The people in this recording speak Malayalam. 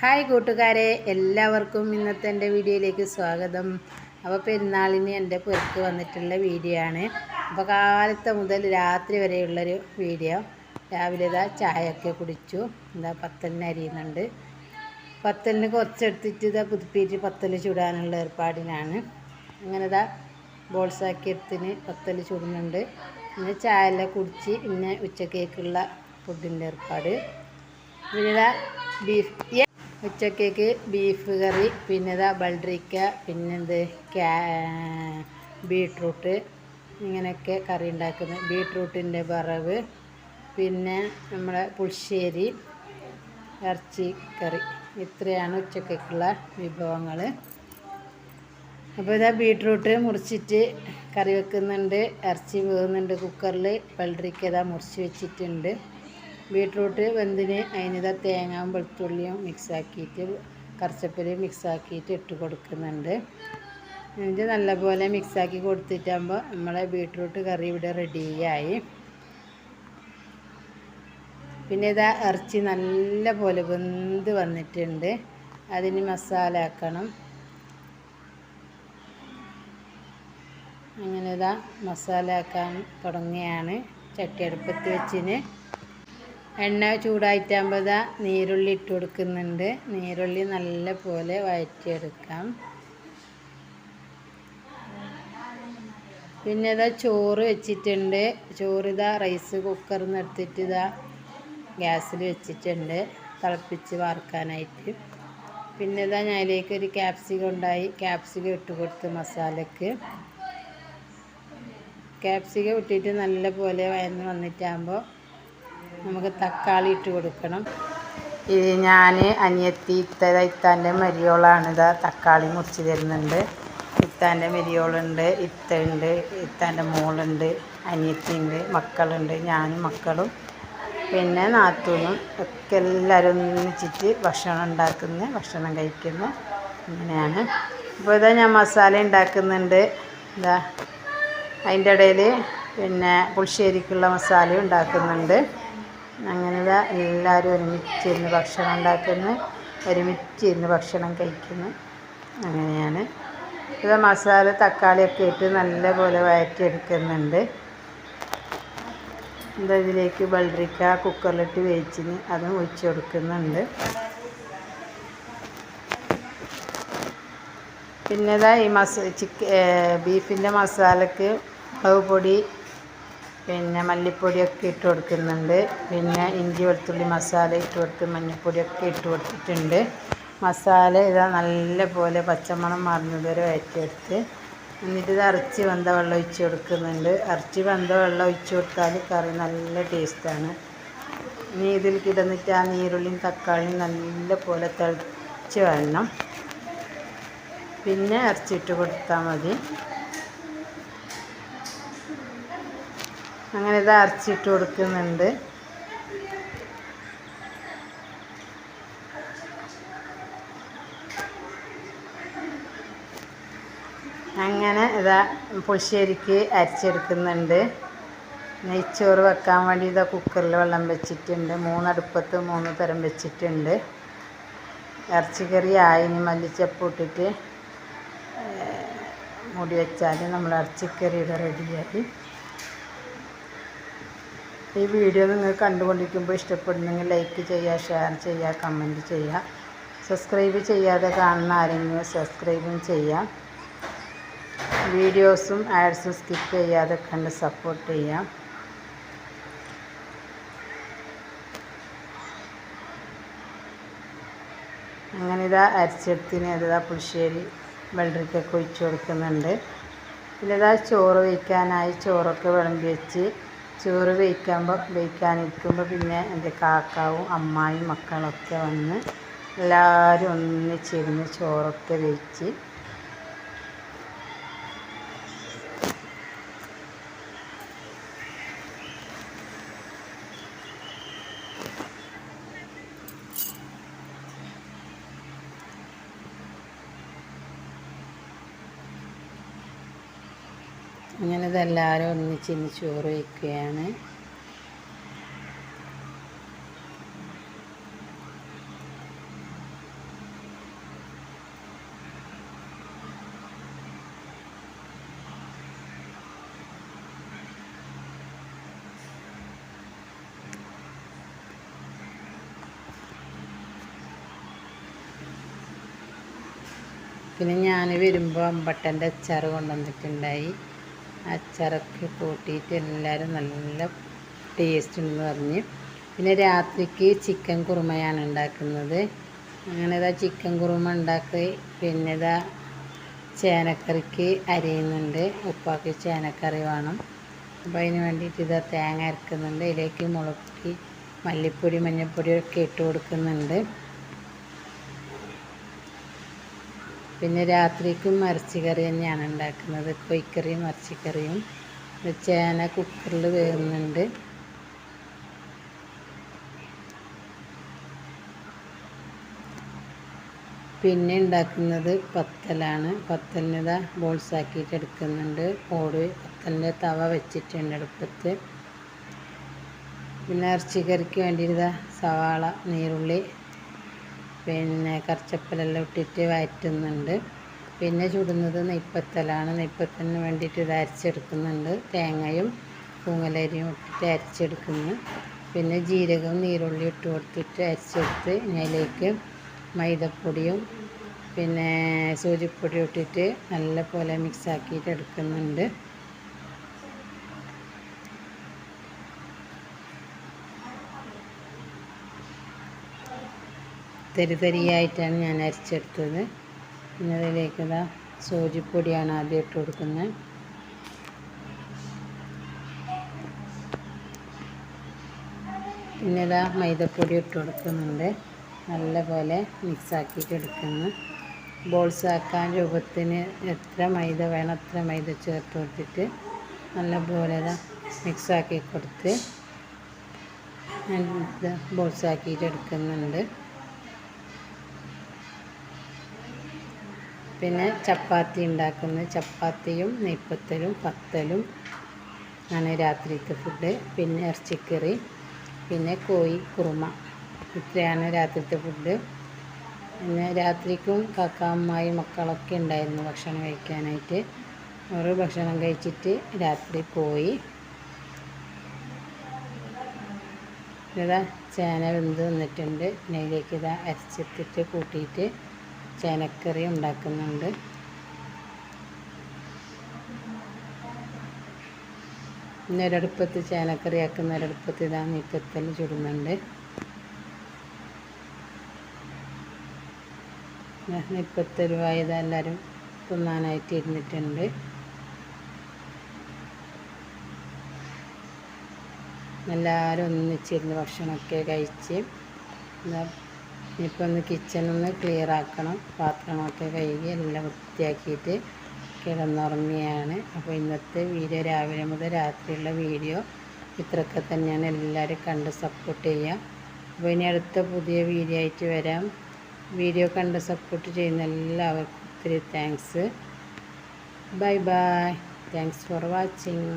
ഹായ് കൂട്ടുകാരെ എല്ലാവർക്കും ഇന്നത്തെ എന്റെ വീഡിയോയിലേക്ക് സ്വാഗതം. അപ്പോൾ പെരുന്നാളിന് എന്റെ പുറത്ത് വന്നിട്ടുള്ള വീഡിയോ ആണ്. അപ്പോൾ കാലത്തെ മുതൽ രാത്രി വരെയുള്ളൊരു വീഡിയോ. രാവിലെ ഇതാ ചായയൊക്കെ കുടിച്ചു. എന്താ പത്തലിന് അരിയുന്നുണ്ട്. പത്തലിന് കുറച്ചെടുത്തിട്ട് ഇതാ പുതുപ്പിയിട്ട് പത്തൽ ചുടാനുള്ള ഏർപ്പാടിനാണ്. അങ്ങനെ ഇതാ ബോൾസാക്കി എടുത്തിന് പത്തൽ ചുടുന്നുണ്ട്. പിന്നെ ചായ എല്ലാം കുടിച്ച് പിന്നെ ഉച്ചക്കേക്കുള്ള ഫുഡിന്റെ ഏർപ്പാട്. പിന്നെ ബീഫ് ഉച്ചക്കേക്ക് ബീഫ് കറി പിന്നെ ഇതാ ബൾഡ്രിക്ക പിന്നെന്ത് ക്യാ ബീട്രൂട്ട് ഇങ്ങനെയൊക്കെ കറി ഉണ്ടാക്കുന്നത്. ബീട്രൂട്ടിന്റെ വറവ് പിന്നെ നമ്മളെ പുളിശ്ശേരി ഇറച്ചി കറി. ഇത്രയാണ് ഉച്ചക്കേക്കുള്ള വിഭവങ്ങൾ. അപ്പോൾ ഇതാ ബീട്രൂട്ട് മുറിച്ചിട്ട് കറി വെക്കുന്നുണ്ട് ഇറച്ചി വേകുന്നുണ്ട് കുക്കറിൽ വെള്ളരിക്ക ഇതാ മുറിച്ച് വെച്ചിട്ടുണ്ട്. ബീട്രൂട്ട് വെന്തിന് അതിനിതാ തേങ്ങയും വെളുത്തുള്ളിയും മിക്സാക്കിയിട്ട് കറച്ചപ്പരി മിക്സാക്കിയിട്ട് ഇട്ട് കൊടുക്കുന്നുണ്ട്. എന്നിട്ട് നല്ലപോലെ മിക്സാക്കി കൊടുത്തിട്ടാകുമ്പോൾ നമ്മളെ ബീട്രൂട്ട് കറി ഇവിടെ റെഡിയായി. പിന്നെ ഇതാ ഇറച്ചി നല്ല പോലെ വെന്ത് വന്നിട്ടുണ്ട്. അതിന് മസാല ആക്കണം അങ്ങനെ ഇതാ മസാല ആക്കാൻ തുടങ്ങിയാണ് ചട്ടിയടുപ്പത്ത് വെച്ചിന്. എണ്ണ ചൂടായിട്ടാകുമ്പോൾ ഇതാ നീരുള്ളി ഇട്ട് കൊടുക്കുന്നുണ്ട്. നീരുള്ളി നല്ല പോലെ വഴറ്റിയെടുക്കാം പിന്നെ ഇതാ ചോറ് വെച്ചിട്ടുണ്ട്. ചോറ് ഇതാ റൈസ് കുക്കറിൽ നിന്ന് എടുത്തിട്ട് ഇതാ ഗ്യാസിൽ വെച്ചിട്ടുണ്ട്. തിളപ്പിച്ച് വാർക്കാനായിട്ട്. പിന്നെ ഇതാ ഞാനിലേക്ക് ഒരു ക്യാപ്സിക്കം ഉണ്ടായി. ക്യാപ്സിക്കം ഇട്ട് കൊടുത്ത് മസാലക്ക്. ക്യാപ്സിക്കം ഇട്ടിട്ട് നല്ല പോലെ വയന്ന് വന്നിട്ടാകുമ്പോൾ നമുക്ക് തക്കാളി ഇട്ട് കൊടുക്കണം. ഇത് ഞാൻ അനിയത്തി ഇത്ത ഇത്താന്റെ മരിയോളാണ് ഇതാ തക്കാളി മുറിച്ച് തരുന്നുണ്ട്. ഇത്താന്റെ മരിയോളുണ്ട് ഇത്ത ഉണ്ട് ഇത്താന്റെ മോളുണ്ട് അനിയത്തിയുണ്ട് മക്കളുണ്ട് ഞാനും മക്കളും. പിന്നെ നാത്തൂനും ഒക്കെ എല്ലാവരും ഒന്നിച്ചിട്ട് ഭക്ഷണം ഉണ്ടാക്കുന്ന ഭക്ഷണം കഴിക്കുന്ന അങ്ങനെയാണ് ഇപ്പോൾ ഇതാ ഞാൻ മസാല ഉണ്ടാക്കുന്നുണ്ട്. ഇതാ അതിന്റെ ഇടയിൽ പിന്നെ പുളിശ്ശേരിക്കുള്ള മസാല ഉണ്ടാക്കുന്നുണ്ട്. അങ്ങനെ എല്ലാവരും ഒരുമിച്ചിരുന്ന് ഭക്ഷണം ഉണ്ടാക്കുന്നു. ഒരുമിച്ചിരുന്ന് ഭക്ഷണം കഴിക്കുന്നു. അങ്ങനെയാണ്. ഇത് മസാല തക്കാളിയൊക്കെ ഇട്ട് നല്ലപോലെ വഴറ്റിയെടുക്കുന്നുണ്ട് എന്താ ഇതിലേക്ക്? ബൾറിക്ക കുക്കറിലിട്ട് വേവിച്ചിന് അതും ഒഴിച്ചു കൊടുക്കുന്നുണ്ട്. പിന്നെ ഇതാ ഈ മസ ചിക്ക ബീഫിന്റെ മസാലക്ക് മുളക് പൊടി പിന്നെ മല്ലിപ്പൊടിയൊക്കെ ഇട്ട് കൊടുക്കുന്നുണ്ട്. പിന്നെ ഇഞ്ചി വെളുത്തുള്ളി മസാല ഇട്ട് കൊടുത്ത് മഞ്ഞൾപ്പൊടിയൊക്കെ ഇട്ട് കൊടുത്തിട്ടുണ്ട്. മസാല ഇതാ നല്ല പോലെ പച്ചമണം മറിഞ്ഞത് വരെ വയറ്റിയെടുത്ത് എന്നിട്ട് ഇത് ഇറച്ചി വെന്ത വെള്ളം ഒഴിച്ച് കൊടുക്കുന്നുണ്ട്. ഇറച്ചി വെന്ത വെള്ളം ഒഴിച്ച് കൊടുത്താൽ കറി നല്ല ടേസ്റ്റാണ്. ഇനി ഇതിൽ കിടന്നിട്ട് ആ നീരുള്ളിയും തക്കാളിയും നല്ല പോലെ തിളച്ച് വരണം. പിന്നെ അരച്ചിട്ട് കൊടുത്താൽ മതി. അങ്ങനെ ഇത് അരച്ചിട്ട് കൊടുക്കുന്നുണ്ട്. അങ്ങനെ ഇതാ പുളിശ്ശേരിക്ക് അരച്ചെടുക്കുന്നുണ്ട്. നെയ്ച്ചോറ് വെക്കാൻ വേണ്ടി ഇതാ കുക്കറിൽ വെള്ളം വെച്ചിട്ടുണ്ട്. മൂന്നടുപ്പത്ത് മൂന്ന് തരം വെച്ചിട്ടുണ്ട്. ഇറച്ചിക്കറി ആയിന് മല്ലിച്ചപ്പ് ഇട്ടിട്ട് മൂടി വെച്ചാൽ നമ്മൾ ഇറച്ചിക്കറി ഇവിടെ റെഡിയായി. ഈ വീഡിയോ നിങ്ങൾ കണ്ടുകൊണ്ടിരിക്കുമ്പോൾ ഇഷ്ടപ്പെടുന്നെങ്കിൽ ലൈക്ക് ചെയ്യുക ഷെയർ ചെയ്യുക കമന്റ് ചെയ്യുക. സബ്സ്ക്രൈബ് ചെയ്യാതെ കാണുന്ന ആരെങ്കിലും സബ്സ്ക്രൈബും ചെയ്യാം. വീഡിയോസും ആഡ്സും സ്കിപ്പ് ചെയ്യാതെ കണ്ട് സപ്പോർട്ട് ചെയ്യാം. അങ്ങനെ ഇതാ അരച്ചെടുത്തിന് ഇതാ പുളിശ്ശേരി വെള്ളരിക്കൊക്കെ ഒഴിച്ചു കൊടുക്കുന്നുണ്ട്. പിന്നെ ഇതാ ചോറ് വയ്ക്കാനായി ചോറൊക്കെ വിളമ്പി വെച്ച് ചോറ് വേവിക്കുമ്പോൾ വേവിക്കാനിരിക്കുമ്പോൾ പിന്നെ എന്റെ കാക്കാവും അമ്മായും മക്കളൊക്കെ വന്ന് എല്ലാവരും ഒന്നിച്ചിരുന്ന് ചോറൊക്കെ വേവിച്ച് അങ്ങനെ ഇതെല്ലാവരും ഒന്നിച്ച് ഇന്ന് ചോറ് വയ്ക്കുകയാണ് പിന്നെ ഞാൻ വരുമ്പോൾ അമ്പട്ടന്റെ അച്ചാർ കൊണ്ടുവന്നിട്ടുണ്ടായി. അച്ചാറൊക്കെ കൂട്ടിയിട്ട് എല്ലാവരും നല്ല ടേസ്റ്റ് ഉണ്ടെന്ന് പറഞ്ഞ്. പിന്നെ രാത്രിക്ക് ചിക്കൻ കുറുമയാണ് ഉണ്ടാക്കുന്നത്. അങ്ങനെ ഇതാ ചിക്കൻ കുറുമ ഉണ്ടാക്കി പിന്നെ ഇതാ ചേനക്കറിക്ക് അരിയുന്നുണ്ട്. ഉപ്പാക്ക് ചേനക്കറി വേണം. അപ്പോൾ അതിന് വേണ്ടിയിട്ട് ഇതാ തേങ്ങ അരക്കുന്നുണ്ട്. ഇതിലേക്ക് മുളക് മല്ലിപ്പൊടി മഞ്ഞൾപ്പൊടി ഒക്കെ ഇട്ട് കൊടുക്കുന്നുണ്ട്. പിന്നെ രാത്രിക്കും ഇറച്ചിക്കറി തന്നെയാണ് ഉണ്ടാക്കുന്നത്. കൊയ്ക്കറിയും ഇറച്ചിക്കറിയും ചേന കുക്കറിൽ വേകുന്നുണ്ട് പിന്നെ ഉണ്ടാക്കുന്നത് പത്തലാണ്. പത്തലിനിത ബോൾസ് ആക്കിയിട്ട് എടുക്കുന്നുണ്ട്. ഓട് പത്തലിന്റെ തവ വെച്ചിട്ടുണ്ട് അടുപ്പത്ത്. പിന്നെ ഇറച്ചിക്കറിക്ക് വേണ്ടിയിട്ട് സവാള നീരുള്ളി പിന്നെ കറിച്ചപ്പലെല്ലാം ഇട്ടിട്ട് വഴറ്റുന്നുണ്ട് പിന്നെ ചുടുന്നത് നെയ്പ്പത്തലാണ് നെയ്പ്പത്തലിന് വേണ്ടിയിട്ട് ഇത് അരച്ചെടുക്കുന്നുണ്ട്. തേങ്ങയും പൂങ്ങലരിയും ഇട്ടിട്ട് അരച്ചെടുക്കുന്നു. പിന്നെ ജീരകവും നീരുള്ളി ഇട്ട് കൊടുത്തിട്ട് അരച്ചെടുത്ത് അതിലേക്ക് മൈദപ്പൊടിയും പിന്നെ സൂചിപ്പൊടിയും ഇട്ടിട്ട് നല്ല പോലെ മിക്സ് ആക്കിയിട്ട് എടുക്കുന്നുണ്ട്. തരി തരിയായിട്ടാണ് ഞാൻ അരച്ചെടുത്തത്. പിന്നെ അതിലേക്ക് ഇതാ സൂചിപ്പൊടിയാണ് ആദ്യം ഇട്ട് കൊടുക്കുന്നത്. പിന്നെ ഇതാ മൈദപ്പൊടി ഇട്ട് കൊടുക്കുന്നുണ്ട്. നല്ലപോലെ മിക്സ് ആക്കിയിട്ട് എടുക്കുന്നു. ബോൾസാക്കാൻ രൂപത്തിന് എത്ര മൈദ വേണം അത്ര മൈദ ചേർത്ത് കൊടുത്തിട്ട് നല്ലപോലെ മിക്സ് ആക്കി കൊടുത്ത് ബോൾസ് ആക്കിയിട്ട് എടുക്കുന്നുണ്ട്. പിന്നെ ചപ്പാത്തി ഉണ്ടാക്കുന്നത് ചപ്പാത്തിയും നെയ്പ്പത്തലും പത്തലും. ആണ് രാത്രിത്തെ ഫുഡ് പിന്നെ ഇറച്ചിക്കറി. പിന്നെ കോഴി കുറുമ. ഇത്രയാണ് രാത്രിത്തെ ഫുഡ് പിന്നെ രാത്രിക്കും കാക്കാമ്മായി മക്കളൊക്കെ ഉണ്ടായിരുന്നു ഭക്ഷണം കഴിക്കാനായിട്ട്. അവർ ഭക്ഷണം കഴിച്ചിട്ട് രാത്രി പോയി. ഇതാ ചേന വെന്ത് വന്നിട്ടുണ്ട്. പിന്നെ ഇതിലേക്ക് ഇതാ അരച്ചെത്തിട്ട് കൂട്ടിയിട്ട് ചേനക്കറി ഉണ്ടാക്കുന്നുണ്ട്. ഇന്നൊരടുപ്പത്ത് ചേനക്കറി ആക്കുന്ന ഒരടുപ്പത്ത് ഇതാ നീക്കത്തൽ ചുടുന്നുണ്ട് നിപ്പത്തരുവായത് എല്ലാവരും തിന്നാനായിട്ട് ഇരുന്നിട്ടുണ്ട്. എല്ലാവരും ഒന്നിച്ചിരുന്ന് ഭക്ഷണമൊക്കെ കഴിച്ച് ഇനിയിപ്പോൾ ഒന്ന് കിച്ചണൊന്ന് ക്ലിയർ ആക്കണം. പാത്രങ്ങളൊക്കെ കഴുകി എല്ലാം വൃത്തിയാക്കിയിട്ട് കിടന്നുറങ്ങിയാണ് അപ്പോൾ ഇന്നത്തെ വീഡിയോ രാവിലെ മുതൽ രാത്രിയുള്ള വീഡിയോ ഇത്രയൊക്കെ തന്നെയാണ്. എല്ലാവരും കണ്ട് സപ്പോർട്ട് ചെയ്യുക. അപ്പോൾ ഇനി അടുത്ത പുതിയ വീഡിയോ ആയിട്ട് വരാം. വീഡിയോ കണ്ട് സപ്പോർട്ട് ചെയ്യുന്ന എല്ലാവർക്കും ഒത്തിരി thanks bye bye thanks for watching